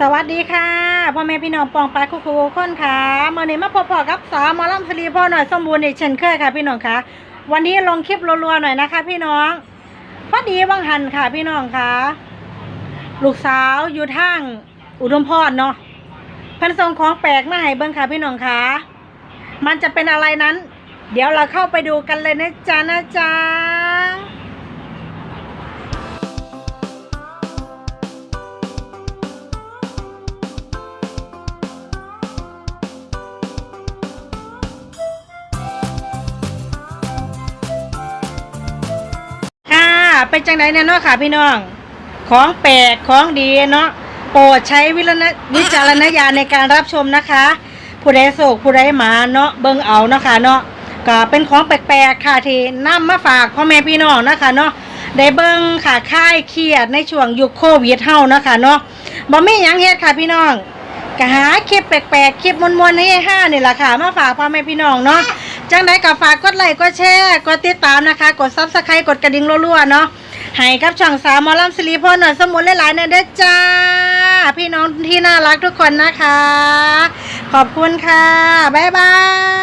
สวัสดีค่ะพ่อแม่พี่น้องปองปลายคู่ครูคนค่ะมื่อนี้มาพบๆกับสาวมอลำสลีพ่อหน่อยสมบูรณ์อีกเช่นเคยค่ะ พี่น้องค่ะ วันนี้ลงคลิปรัวๆหน่อยนะคะ พี่น้องพอดีบางหันค่ะ พี่น้องค่ะ ลูกสาวอยู่ทางอุดมพรเนาะพันส่งของแปลกมาให้เบิ้งค่ะ พี่น้องค่ะ มันจะเป็นอะไรนั้น เดี๋ยวเราเข้าไปดูกันเลยนะจ๊ะนะจ๊ะ เป็นจังไดเนี่ยเนาะค่ะพี่น้อง ของแปลกของดีเนาะโปรดใช้วิจารณวิจารณญาณในการรับชมนะคะ ผู้ใดโศกผู้ใดหมาเนาะเบิ่งเอาเนาะค่ะเนาะก็เป็นของแปลกๆค่ะที่นำมาฝากพ่อแม่พี่น้องนะคะเนาะได้เบิ่งค่ะค่ายเครียดในช่วงยุคโควิดเฮานะคะเนาะบ่มีหยังเฮ็ดค่ะพี่น้องก็หาคลิปแปลกๆคลิปมวนๆให้ห้านี่แหละค่ะมาฝากพ่อแม่พี่น้องเนาะจังไดก็ฝากกดไลค์กดแชร์กดติดตามนะคะ กดซับสไครต์กดกระดิ่งรัวๆเนาะ ให้กับช่องสามหมอลำสิริพรหน่อยสมุนหลายๆนะเด้อจ้า พี่น้องที่น่ารักทุกคนนะคะ ขอบคุณค่ะ บ๊ายบาย